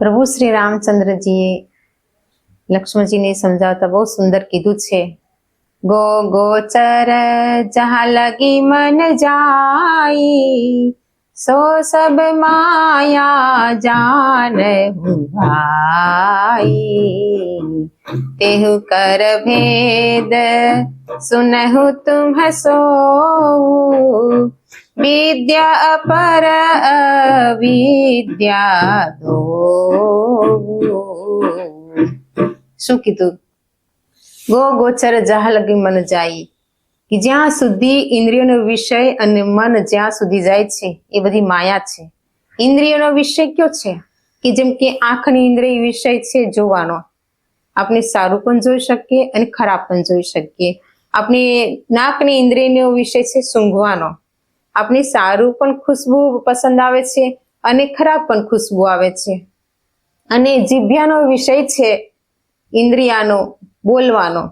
પ્રભુ શ્રી રામચંદ્રજીએ લક્ષ્મણજીને સમજાવતા બહુ સુંદર કીધું છે ગો ગોચર જહા લગી મન જાઈ સો સબ માયા જાન ભાઈ તેહુ કર ભેદ સુનહુ તુમ હસો વિદ્યા અપર અવિદ્યા દો શું કીધું ગો ગોચર જહા લગી મન જાય કે જ્યાં સુધી ઇન્દ્રિયોનો વિષય અને મન જ્યાં સુધી જાય છે એ બધી માયા છે ઇન્દ્રિયોનો વિષય કયો છે કે જેમ કે આંખની ઇન્દ્રિય વિષય છે જોવાનો આપણે સારું પણ જોઈ શકીએ અને ખરાબ પણ જોઈ શકીએ આપણે નાકની ઇન્દ્રિયનો વિષય છે સૂંઘવાનો આપણે સારું પણ ખુશ્બુ પસંદ આવે છે અને ખરાબ પણ ખુશ્બુ આવે છે અને જીભ્યાનો વિષય છે ઇન્દ્રિયાનો, બોલવાનો.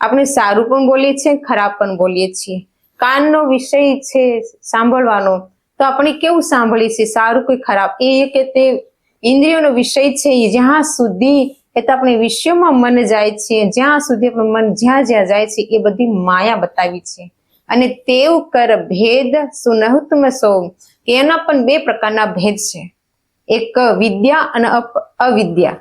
આપણે સારું પણ બોલીએ છીએ, ખરાબ પણ બોલીએ છીએ. કાનનો વિષય છે સાંભળવાનો, તો આપણે કેવું સાંભળીએ છીએ? સારું કોઈ ખરાબ? એ કે તે ઇન્દ્રિયોનો વિષય છે જ્યાં સુધી એ તો આપણે વિશ્વમાં મન જાય છે, જ્યાં સુધી આપણું મન જ્યાં જ્યાં જાય છે, એ બધી માયા બતાવી છે. અને તેવ કર ભેદ સુનહુતમ સો એના પણ બે પ્રકારના ભેદ છે. એક વિદ્યા અને અવિદ્યા.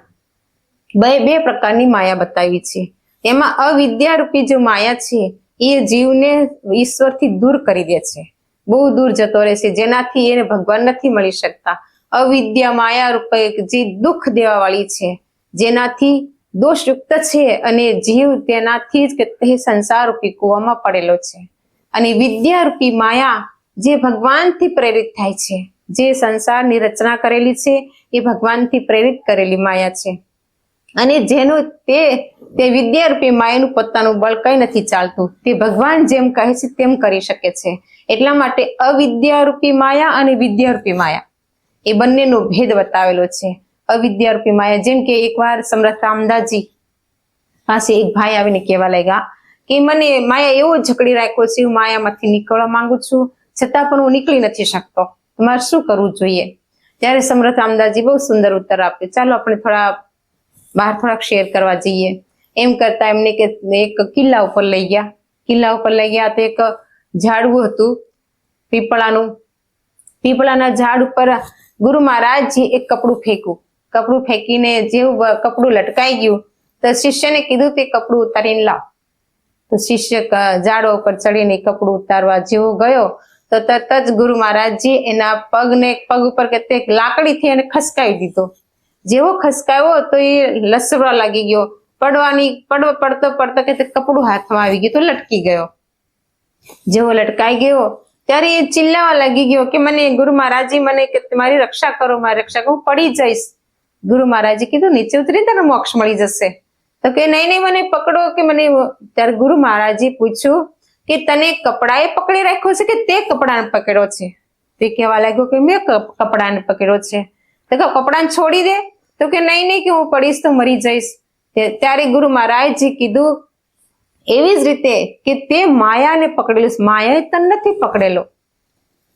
બે બે પ્રકારની માયા બતાવી છે. એમાં અવિદ્યા રૂપી જે માયા છે, એ જીવને ઈશ્વરથી દૂર કરી દે છે. બહુ દૂર જતો રહે છે. જેનાથી એને ભગવાન નથી મળી શકતા. અવિદ્યા માયા રૂપે જે દુઃખ દેવા વાળી છે, જેનાથી દોષયુક્ત છે અને જીવ તેનાથી જ તે સંસાર રૂપી કૂવામાં પડેલો છે. અને વિદ્યા રૂપી માયા જે ભગવાનથી પ્રેરિત થાય છે. જે સંસારની રચના કરેલી છે, એ ભગવાનથી પ્રેરિત કરેલી માયા છે. અને જેનું તે તે વિદ્યારૂપી માયાનું પોતાનું બળ કઈ નથી ચાલતું. તે ભગવાન જેમ કહે છે, તેમ કરી શકે છે. એટલા માટે અવિદ્યારૂપી માયા અને વિદ્યારૂપી માયા. એ બંનેનો ભેદ બતાવેલો છે. અવિદ્યારૂપી માયા, જેમ કે એકવાર સમ્રાટ રામદાસજી પાસે એક ભાઈ આવીને કહેવા લાગ્યા કે, મને માયા એવો જકડી રાખ્યો છે, હું માયામાંથી નીકળવા માંગુ છું, છતાં પણ હું નીકળી નથી શકતો. તમારે શું કરવું જોઈએ? ત્યારે સમર્થ રામદાસજી બહુ સુંદર ઉત્તર આપ્યો ચાલો આપણે થોડા બહાર થોડાક શેર કરવા જઈએ. એમ કરતા એમને કે એક કિલ્લા ઉપર લઈ ગયા. કિલ્લા ઉપર લઈ ગયા તો એક ઝાડવું હતું પીપળાનું. પીપળાના ઝાડ ઉપર ગુરુ મહારાજજી એક કપડું ફેંક્યું. કપડું ફેંકીને જેવું કપડું લટકાઈ ગયું તો શિષ્યને કીધું તે કપડું ઉતારીને લાવ. તો શિષ્ય ઝાડો ઉપર ચડીને કપડું ઉતારવા જેવો ગયો. તો તરત જ ગુરુ મહારાજજી એના પગને, પગ ઉપર કે લાકડીથી એને ખસકાવી દીધો. જેવો ખસકાયો તો એ લસવા લાગી ગયો. પડવાની, પડવો પડતો પડતો કે કપડું હાથમાં આવી ગયું તો લટકી ગયો. જેવો લટકાઈ ગયો, ત્યારે એ ચિલ્લાવા લાગી ગયો કે મને ગુરુ મહારાજી મને કે મારી રક્ષા કરો, મારી રક્ષા કરો, હું પડી જઈશ. ગુરુ મહારાજે કીધું, નીચે ઉતરી તને મોક્ષ મળી જશે. તો કે નહીં નહીં, મને પકડો કે મને ત્યારે ગુરુ મહારાજે પૂછ્યું કે તને કપડાએ પકડી રાખ્યો છે કે તે કપડાને પકડ્યો છે? તે કહેવા લાગ્યો કે મેં કપડા કપડાને પકડ્યો છે. તો કપડાને છોડી દે? તો કે નહીં નહીં કે હું પડીશ તો મરી જઈશ. ત્યારે ગુરુ મહારાજજી કીધું, એવી જ રીતે કે તે માયાને પકડેલું માયાએ તને નથી પકડેલો.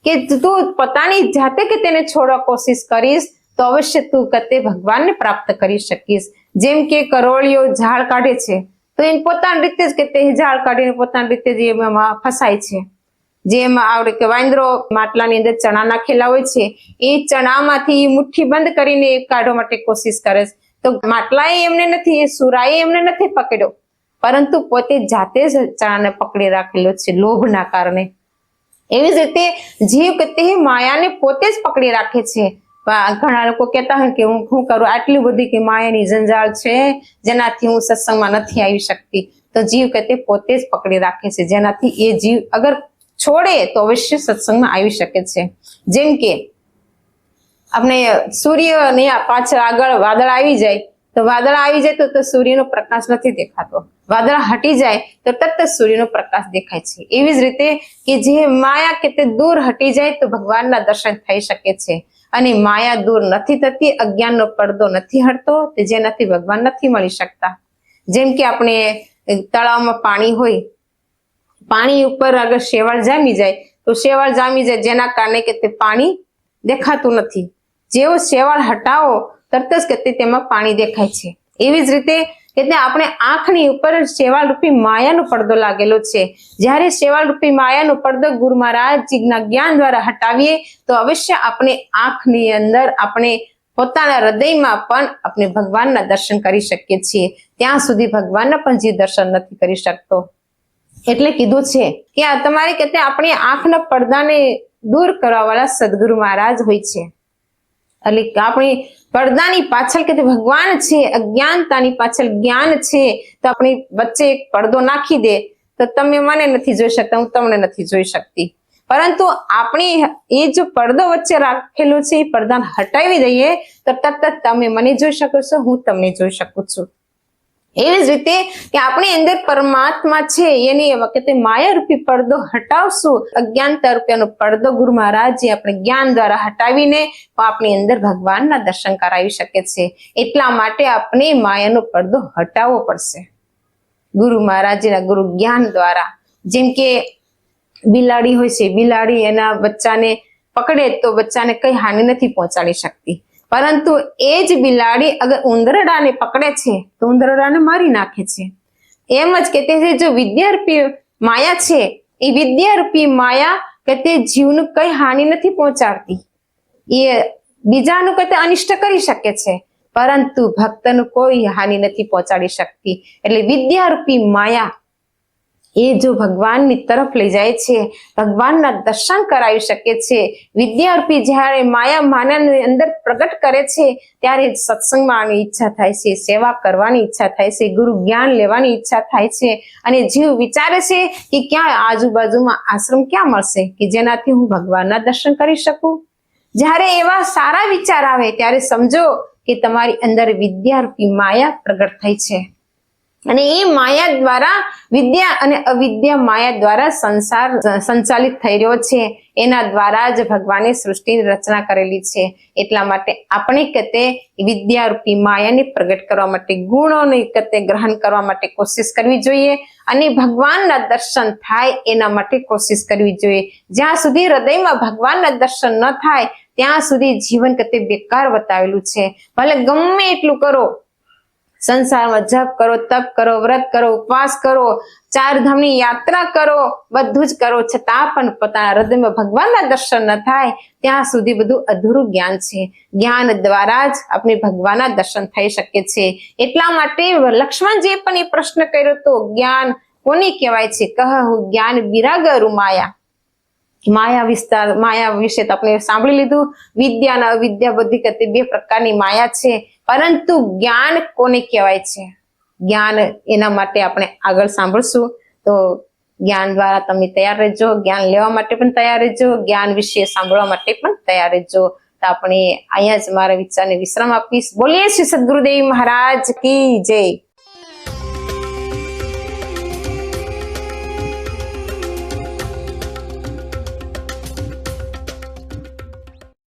કે તું પોતાની જાતે કે તેને છોડવા કોશિશ કરીશ, તો અવશ્ય તું કતે ભગવાનને પ્રાપ્ત કરી શકીશ. જેમ કે કરોળિયો ઝાડ કાઢે છે તો એને પોતાની રીતે જ કે તે ઝાડ કાઢીને પોતાની રીતે જ એમાં ફસાય છે. જેમ આવડે કે વાંદરો માટલાની અંદર ચણા નાખેલા હોય છે, એ ચણામાંથી મુઠ્ઠી બંધ કરીને કાઢવા માટે કોશિશ કરે છે. તો માટલાએ એમને નથી સુરાએ એમને નથી પકડ્યો. પરંતુ પોતે જાતે જ ચણાને પકડી રાખેલો છે, લોભના કારણે. એવી જ રીતે જીવ કે તે માયાને પોતે જ પકડી રાખે છે. ઘણા લોકો કહેતા હોય કે હું શું કરું? આટલી બધી કે માયાની જંજાળ છે, જેનાથી હું સત્સંગમાં નથી આવી શકતી. તો જીવ કે તે પોતે જ પકડી રાખે છે. જેનાથી એ જીવ અગર છોડે તો અવશ્ય સત્સંગમાં આવી શકે છે. જેમ કે, આપણે સૂર્યની પાછળ આગળ વાદળ આવી જાય, તો વાદળ આવી જાય તો સૂર્યનો પ્રકાશ નથી દેખાતો. વાદળ હટી જાય તો તરત સૂર્યનો પ્રકાશ દેખાય છે. એવી જ રીતે કે જે માયા કે તે દૂર હટી જાય તો ભગવાનના દર્શન થઈ શકે છે. અને માયા દૂર નથી થતી, અજ્ઞાનનો પડદો નથી હટતો જેનાથી ભગવાન નથી મળી શકતા. જેમ કે આપણે તળાવમાં પાણી હોય, પાણી ઉપર અગર શેવાળ જામી જાય, તો શેવાળ જામી જાય જેના કારણે કે તે પાણી દેખાતું નથી. જેવો શેવાળ હટાવો, તરત જ કે તેમાં પાણી દેખાય છે. એવી જ રીતે એટલે આપણે આંખની ઉપર શેવાળ રૂપી માયાનો પડદો લાગેલો છે. જ્યારે શેવાળ રૂપી માયાનો પડદો ગુરુ મહારાજજીના જ્ઞાન દ્વારા હટાવીએ, તો અવશ્ય આપણે આંખની અંદર આપણે પોતાના હૃદયમાં પણ આપણે ભગવાનના દર્શન કરી શકીએ છીએ. ત્યાં સુધી ભગવાનના પણ જીવ દર્શન નથી કરી શકતો. એટલે કીધું છે કે આ તમારે કે આપણી આંખના પડદાને દૂર કરવા વાળા સદગુરુ મહારાજ હોય છે. એટલે આપણી પડદાની પાછળ કે ભગવાન છે, અજ્ઞાનતાની પાછળ જ્ઞાન છે, તો આપણી વચ્ચે એક પડદો નાખી દે, તો તમે મને નથી જોઈ શકતા, હું તમને નથી જોઈ શકતી. પરંતુ આપણે એ જો પડદો વચ્ચે રાખેલો છે, એ પડદાને હટાવી દઈએ, તો તરત તમે મને જોઈ શકો છો, હું તમને જોઈ શકું છું. એવી જ રીતે કે આપણી અંદર પરમાત્મા છે, એની વખતે માયા રૂપી પડદો હટાવશું. અજ્ઞાનતા રૂપિયાનો પડદો ગુરુ મહારાજે આપણે જ્ઞાન દ્વારા હટાવીને આપણી અંદર ભગવાનના દર્શન કરાવી શકે છે. એટલા માટે આપણે માયાનો પડદો હટાવવો પડશે. ગુરુ મહારાજના ગુરુ જ્ઞાન દ્વારા. જેમ કે બિલાડી હોય છે, બિલાડી એના બચ્ચાને પકડે તો બચ્ચાને કઈ હાનિ નથી પહોંચાડી શકતી. પરંતુ એ જ બિલાડી અગર ઉંદરડાને પકડે છે, તો ઉંદરડાને મારી નાખે છે. એમ જ કે તે જે વિદ્યારૂપી માયા છે, એ વિદ્યારૂપી માયા કે તે જીવનું કઈ હાનિ નથી પહોંચાડતી. એ બીજાનું કે તે અનિષ્ટ કરી શકે છે, પરંતુ ભક્તનું કોઈ હાનિ નથી પહોંચાડી શકતી. એટલે વિદ્યારૂપી માયા એ જો ભગવાનની તરફ લઈ જાય છે, ભગવાનના દર્શન કરાવી શકે છે, વિદ્યાર્થી જ્યારે માયા માનાની અંદર પ્રગટ કરે છે, ત્યારે સત્સંગમાં આવવાની ઈચ્છા થાય છે, સેવા કરવાની ઈચ્છા થાય છે, ગુરુ જ્ઞાન લેવાની ઈચ્છા થાય છે અને જીવ વિચારે છે કે ક્યાં આજુબાજુમાં આશ્રમ ક્યાં મળશે કે જેનાથી હું ભગવાનના દર્શન કરી શકું? જ્યારે એવા સારા વિચાર આવે ત્યારે સમજો કે તમારી અંદર વિદ્યાર્થી માયા પ્રગટ થઈ છે. અને એ માયા દ્વારા વિદ્યા અને અવિદ્યા માયા દ્વારા સંસાર, સંચાલિત થઈ રહ્યો છે. એના દ્વારા જ ભગવાને સૃષ્ટિની રચના કરેલી છે. એટલા માટે આપણે કતે વિદ્યારૂપી માયાને પ્રગટ કરવા માટે, ગુણોને કતે ગ્રહણ કરવા માટે કોશિશ કરવી જોઈએ અને ભગવાનના દર્શન થાય એના માટે કોશિશ કરવી જોઈએ. જ્યાં સુધી હૃદયમાં ભગવાનના દર્શન ન થાય, ત્યાં સુધી જીવન કતે બેકાર બતાવેલું છે. ભલે ગમે એટલું કરો સંસારમાં જપ કરો, તપ કરો, વ્રત કરો, ઉપવાસ કરો, ચાર ધામની યાત્રા કરો, બધું જ કરો, છતાં પણ પોતાના હૃદયમાં ભગવાનના દર્શન ન થાય, ત્યાં સુધી બધું અધૂરું જ્ઞાન છે. જ્ઞાન દ્વારા જ આપણે ભગવાનના દર્શન થઈ શકે છે એટલા માટે લક્ષ્મણજીએ પણ એ પ્રશ્ન કર્યો તો જ્ઞાન કોને કહેવાય છે? કહ, હું જ્ઞાન વિરાગ માયા માયા વિસ્તાર, માયા વિશે આપણે સાંભળી લીધું. વિદ્યા અને અવિદ્યા બધી કરતી બે પ્રકારની માયા છે. પરંતુ જ્ઞાન કોને કહેવાય છે? જ્ઞાન એના માટે આપણે આગળ સાંભળશું. તો જ્ઞાન દ્વારા તમે તૈયાર રહેજો. જ્ઞાન લેવા માટે પણ તૈયાર રહેજો. જ્ઞાન વિશે સાંભળવા માટે પણ તૈયાર રહેજો. તો આપણે અહીંયા જ મારા વિચારને વિશ્રામ આપીશ. બોલીએ શ્રી સદગુરુદેવ મહારાજ કી જય.